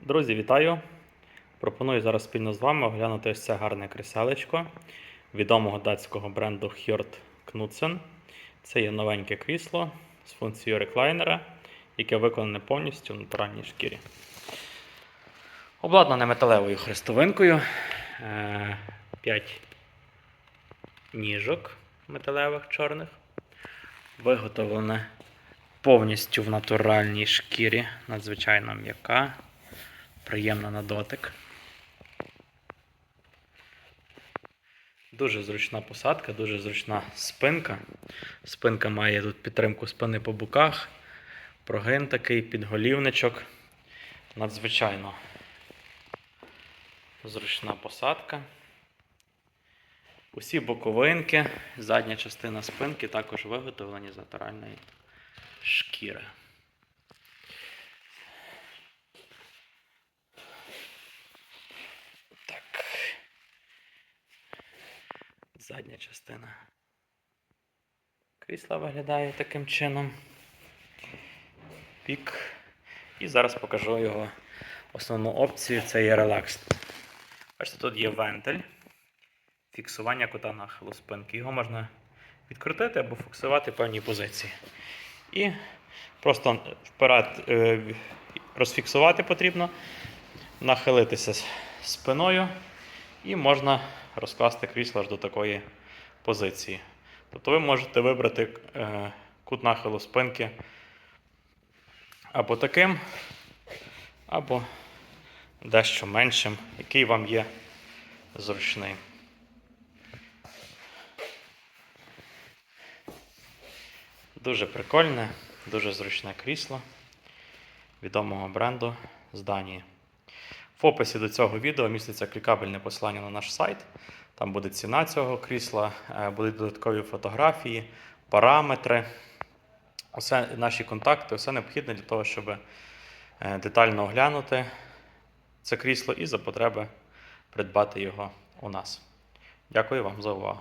Друзі, вітаю! Пропоную зараз спільно з вами оглянути ось це гарне кріселечко відомого датського бренду Hjort Knudsen. Це є новеньке крісло з функцією реклайнера, яке виконане повністю в натуральній шкірі. Обладнане металевою хрестовинкою. 5 ніжок металевих чорних. Виготовлене повністю в натуральній шкірі, надзвичайно м'яка, приємна на дотик. Дуже зручна посадка, дуже зручна спинка. Спинка має тут підтримку спини по боках, прогин такий, підголівничок. Надзвичайно зручна посадка. Усі боковинки, задня частина спинки також виготовлені з натуральної шкіри. Задня частина крісла виглядає таким чином. Пік. І зараз покажу його основну опцію це є релакс. Бачите, тут є вентиль фіксування кута нахилу спинки. Його можна відкрутити або фіксувати в певній позиції. І просто вперед е, розфіксувати потрібно, нахилитися спиною, і можна розкласти крісло аж до такої позиції. Тобто ви можете вибрати е, кут нахилу спинки або таким, або дещо меншим, який вам є зручний. Дуже прикольне, дуже зручне крісло відомого бренду з Данії. В описі до цього відео міститься клікабельне посилання на наш сайт. Там буде ціна цього крісла, е, будуть додаткові фотографії, параметри, усе, наші контакти, все необхідне для того, щоб е, детально оглянути це крісло і за потреби придбати його у нас. Дякую вам за увагу.